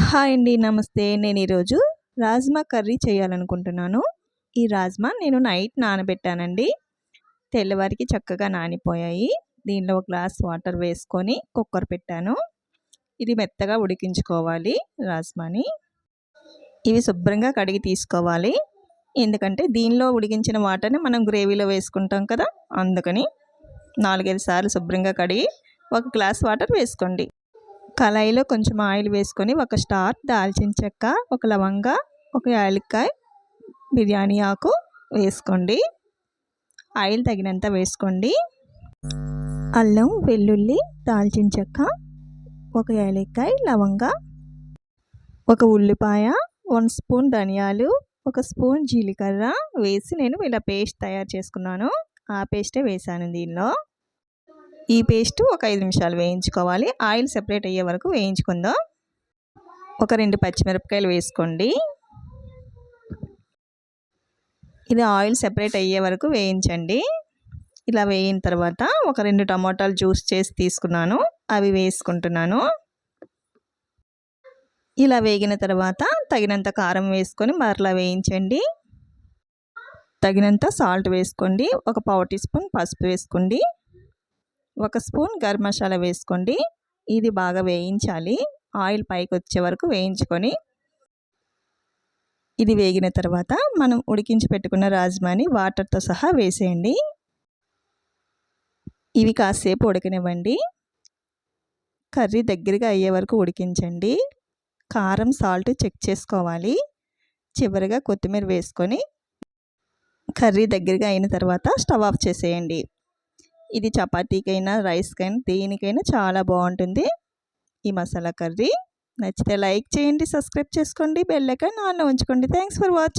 Hi అండి నమస్తే. నేను ఈరోజు రాజ్మా కర్రీ చేయాలనుకుంటున్నాను. ఈ రాజ్మా నేను నైట్ నానబెట్టానండి. తెల్లవారికి చక్కగా నానిపోయాయి. దీనిలో ఒక గ్లాస్ వాటర్ వేసుకొని కుక్కర్ పెట్టాను. ఇది మెత్తగా ఉడికించుకోవాలి రాజ్మాని. ఇవి శుభ్రంగా కడిగి తీసుకోవాలి. ఎందుకంటే దీనిలో ఉడికించిన వాటర్ని మనం గ్రేవీలో వేసుకుంటాం కదా అందుకని నాలుగైదు సార్లు శుభ్రంగా కడిగి ఒక గ్లాస్ వాటర్ వేసుకోండి. కళాయిలో కొంచెం ఆయిల్ వేసుకొని ఒక స్టార్ దాల్చిన చెక్క ఒక లవంగ ఒక యాలక్కాయ బిర్యానీ ఆకు వేసుకోండి. ఆయిల్ తగినంత వేసుకోండి. అల్లం వెల్లుల్లి దాల్చిన చెక్క ఒక యాలక్కాయ లవంగ ఒక ఉల్లిపాయ వన్ స్పూన్ ధనియాలు ఒక స్పూన్ జీలకర్ర వేసి నేను ఇలా పేస్ట్ తయారు చేసుకున్నాను. ఆ పేస్టే వేసాను దీనిలో. ఈ పేస్ట్ ఒక ఐదు నిమిషాలు వేయించుకోవాలి. ఆయిల్ సెపరేట్ అయ్యే వరకు వేయించుకుందాం. ఒక రెండు పచ్చిమిరపకాయలు వేసుకోండి. ఇది ఆయిల్ సెపరేట్ అయ్యే వరకు వేయించండి. ఇలా వేయిన తర్వాత ఒక రెండు టమాటాలు జ్యూస్ చేసి తీసుకున్నాను. అవి వేసుకుంటున్నాను. ఇలా వేగిన తర్వాత తగినంత కారం వేసుకొని మరలా వేయించండి. తగినంత సాల్ట్ వేసుకోండి. ఒక పావు టీ స్పూన్ పసుపు వేసుకోండి. ఒక స్పూన్ గరం మసాలా వేసుకోండి. ఇది బాగా వేయించాలి. ఆయిల్ పైకి వచ్చే వరకు వేయించుకొని ఇది వేగిన తర్వాత మనం ఉడికించి పెట్టుకున్న రాజ్మాని వాటర్తో సహా వేసేయండి. ఇవి కాసేపు ఉడకనివ్వండి. కర్రీ దగ్గరగా అయ్యే వరకు ఉడికించండి. కారం సాల్ట్ చెక్ చేసుకోవాలి. చివరిగా కొత్తిమీర వేసుకొని కర్రీ దగ్గరగా అయిన తర్వాత స్టవ్ ఆఫ్ చేసేయండి. ఇది చపాతీకైనా రైస్కైనా దేనికైనా చాలా బాగుంటుంది. ఈ మసాలా కర్రీ నచ్చితే లైక్ చేయండి సబ్స్క్రైబ్ చేసుకోండి బెల్లైకాన్ ఆన్లో ఉంచుకోండి. Thanks for watching.